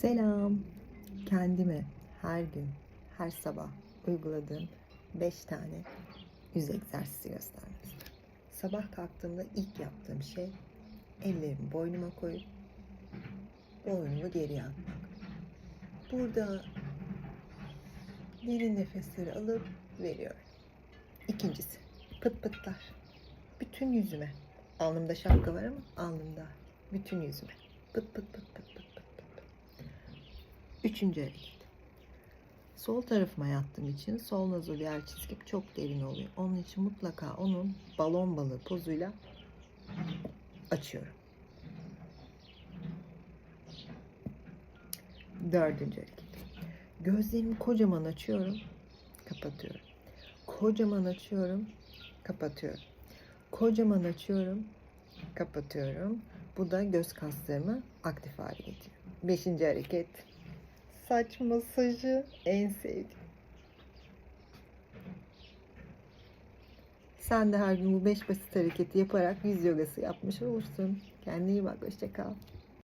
Selam. Kendime her gün, her sabah uyguladığım 5 tane yüz egzersizi göstermek. Sabah kalktığımda ilk yaptığım şey ellerimi boynuma koyup boynumu geriye atmak. Burada derin nefesleri alıp veriyorum. İkincisi pıt pıtlar. Bütün yüzüme. Alnımda şapka var ama alnımda bütün yüzüme. Pıt pıt pıt pıt. pıt. Üçüncü hareket. Sol tarafıma yattığım için sol nazolyer çizgim çok derin oluyor. Onun için mutlaka onun balon balığı pozuyla açıyorum. Dördüncü hareket. Gözlerimi kocaman açıyorum, kapatıyorum. Kocaman açıyorum, kapatıyorum. Kocaman açıyorum, kapatıyorum. Bu da göz kaslarımı aktif hale getiriyor. Beşinci hareket. Saç masajı en sevdiğim. Sen de her gün bu beş basit hareketi yaparak yüz yogası yapmış olursun. Kendine iyi bak. Hoşça kal.